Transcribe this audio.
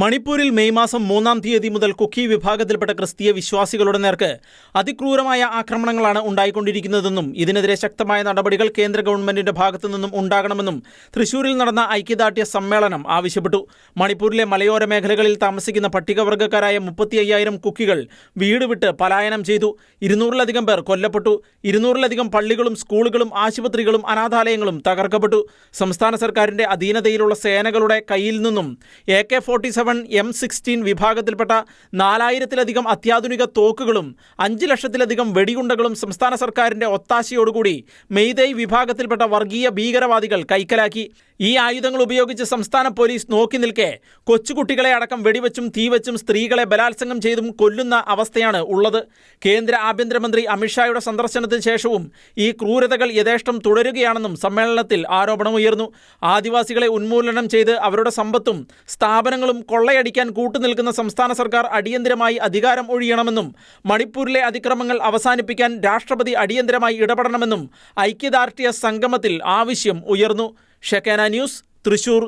മണിപ്പൂരിൽ മെയ് മാസം മൂന്നാം തീയതി മുതൽ കുക്കി വിഭാഗത്തിൽപ്പെട്ട ക്രിസ്തീയ വിശ്വാസികളുടെ നേർക്ക് അതിക്രൂരമായ ആക്രമണങ്ങളാണ് ഉണ്ടായിക്കൊണ്ടിരിക്കുന്നതെന്നും ഇതിനെതിരെ ശക്തമായ നടപടികൾ കേന്ദ്ര ഗവൺമെന്റിന്റെ ഭാഗത്തു നിന്നും ഉണ്ടാകണമെന്നും തൃശൂരിൽ നടന്ന ഐക്യദാർഢ്യ സമ്മേളനം ആവശ്യപ്പെട്ടു. മണിപ്പൂരിലെ മലയോര മേഖലകളിൽ താമസിക്കുന്ന പട്ടികവർഗക്കാരായ മുപ്പത്തി അയ്യായിരം കുക്കികൾ വീട് വിട്ട് പലായനം ചെയ്തു. ഇരുന്നൂറിലധികം പേർ കൊല്ലപ്പെട്ടു. ഇരുന്നൂറിലധികം പള്ളികളും സ്കൂളുകളും ആശുപത്രികളും അനാഥാലയങ്ങളും തകർക്കപ്പെട്ടു. സംസ്ഥാന സർക്കാരിന്റെ അധീനതയിലുള്ള സേനകളുടെ കയ്യിൽ നിന്നും A K forty seven M sixteen വിഭാഗത്തിൽപ്പെട്ട നാലായിരത്തിലധികം അത്യാധുനിക തോക്കുകളും അഞ്ച് ലക്ഷത്തിലധികം വെടിയുണ്ടകളും സംസ്ഥാന സർക്കാരിന്റെ ഒത്താശയോടുകൂടി മെയ്തൈ വിഭാഗത്തിൽപ്പെട്ട വർഗീയ ഭീകരവാദികൾ കൈക്കലാക്കി. ഈ ആയുധങ്ങൾ ഉപയോഗിച്ച് സംസ്ഥാന പോലീസ് നോക്കി നിൽക്കെ കൊച്ചുകുട്ടികളെ അടക്കം വെടിവെച്ചും തീവച്ചും സ്ത്രീകളെ ബലാത്സംഗം ചെയ്തും കൊല്ലുന്ന അവസ്ഥയാണ് ഉള്ളത്. കേന്ദ്ര ആഭ്യന്തരമന്ത്രി അമിത്ഷായുടെ സന്ദർശനത്തിന് ശേഷവും ഈ ക്രൂരതകൾ യഥേഷ്ടം തുടരുകയാണെന്നും സമ്മേളനത്തിൽ ആരോപണമുയർന്നു ആദിവാസികളെ ഉന്മൂലനം ചെയ്ത് അവരുടെ സമ്പത്തും സ്ഥാപനങ്ങളും കൊള്ളയടിക്കാൻ കൂട്ടുനിൽക്കുന്ന സംസ്ഥാന സർക്കാർ അടിയന്തരമായി അധികാരം ഒഴിയണമെന്നും മണിപ്പൂരിലെ അതിക്രമങ്ങൾ അവസാനിപ്പിക്കാൻ രാഷ്ട്രപതി അടിയന്തരമായി ഇടപെടണമെന്നും ഐക്യദാർഢ്യ സംഗമത്തിൽ ആവശ്യം ഉയർന്നു. ഷെക്കാന ന്യൂസ് തൃശൂർ